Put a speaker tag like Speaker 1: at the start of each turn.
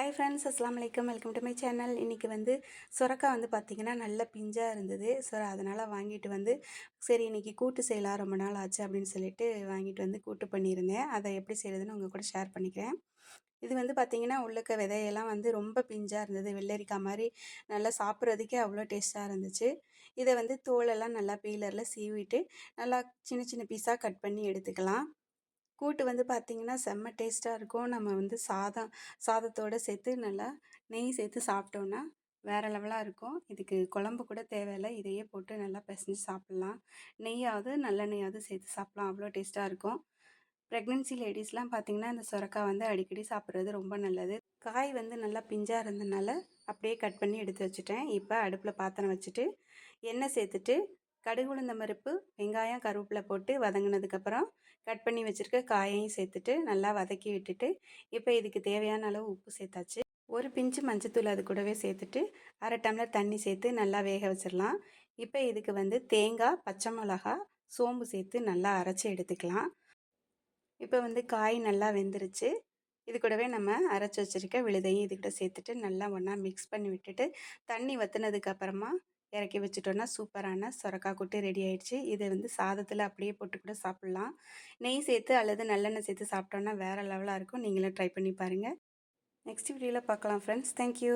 Speaker 1: Hi friends அஸ்லாம் வலைக்கம் welcome to my channel இன்றைக்கி வந்து சுரக்காய் வந்து பார்த்திங்கன்னா நல்ல பிஞ்சாக இருந்தது. ஸோ அதனால் வாங்கிட்டு வந்து சரி இன்றைக்கி கூட்டு செய்யலாம் ரொம்ப நாள் ஆச்சு அப்படின்னு சொல்லிட்டு வாங்கிட்டு வந்து கூட்டு பண்ணியிருந்தேன். அதை எப்படி செய்கிறதுன்னு உங்கள் கூட ஷேர் பண்ணிக்கிறேன். இது வந்து பார்த்திங்கன்னா உள்ளக்க விதையெல்லாம் வந்து ரொம்ப பிஞ்சாக இருந்தது. வெள்ளரிக்காய் மாதிரி நல்லா சாப்பிட்றதுக்கே அவ்வளோ டேஸ்ட்டாக இருந்துச்சு. இதை வந்து தோலெல்லாம் நல்லா பீலரில் சீவிட்டு நல்லா சின்ன சின்ன பீஸாக கட் பண்ணி எடுத்துக்கலாம். கூட்டு வந்து பார்த்திங்கன்னா செம்ம டேஸ்ட்டாக இருக்கும். நம்ம வந்து சாதம் சாதத்தோடு சேர்த்து நல்லா நெய் சேர்த்து சாப்பிட்டோன்னா வேறு லெவலாக இருக்கும். இதுக்கு குழம்பு கூட தேவையில்லை. இதையே போட்டு நல்லா பிசைஞ்சு சாப்பிட்லாம். நெய்யாவது நல்லெண்ணெயாவது சேர்த்து சாப்பிட்லாம். அவ்வளோ டேஸ்ட்டாக இருக்கும். ப்ரெக்னென்சி லேடிஸ்லாம் பார்த்திங்கன்னா இந்த சுரக்காய் வந்து அடிக்கடி சாப்பிட்றது ரொம்ப நல்லது. காய் வந்து நல்லா பிஞ்சாக இருந்ததுனால அப்படியே கட் பண்ணி எடுத்து வச்சுட்டேன். இப்போ அடுப்பில் பாத்திரம் வச்சுட்டு எண்ணெய் சேர்த்துட்டு கடுகு உளுந்த பருப்பு வெங்காயம் கருவேப்பிலை போட்டு வதங்கினதுக்கப்புறம் கட் பண்ணி வச்சுருக்க காயையும் சேர்த்துட்டு நல்லா வதக்கி விட்டுட்டு இப்போ இதுக்கு தேவையான அளவு உப்பு சேர்த்தாச்சு. ஒரு பிஞ்சு மஞ்சத்தூள் அது கூடவே சேர்த்துட்டு அரை டம்ளர் தண்ணி சேர்த்து நல்லா வேக வச்சிடலாம் இப்போ இதுக்கு வந்து தேங்காய் பச்சை மிளகா சோம்பு சேர்த்து நல்லா அரைச்சி எடுத்துக்கலாம். இப்போ வந்து காய் நல்லா வெந்துருச்சு. இது கூடவே நம்ம அரைச்சி வச்சுருக்க விழுதையும் இதுக்கிட்ட சேர்த்துட்டு நல்லா ஒன்றா மிக்ஸ் பண்ணி விட்டுட்டு தண்ணி வற்றுனதுக்கப்புறமா இறக்கி வச்சுட்டோன்னா சூப்பரான சுரக்கா கூட்டு ரெடி ஆயிடுச்சு. இதை வந்து சாதத்தில் அப்படியே போட்டு கூட சாப்பிட்லாம். நெய் சேர்த்து அல்லது நல்லெண்ணெய் சேர்த்து சாப்பிட்டோன்னா வேறு லெவலாக இருக்கும். நீங்களும் ட்ரை பண்ணி பாருங்கள் நெக்ஸ்ட் வீடியோவில் பார்க்கலாம் ஃப்ரெண்ட்ஸ் தேங்க்யூ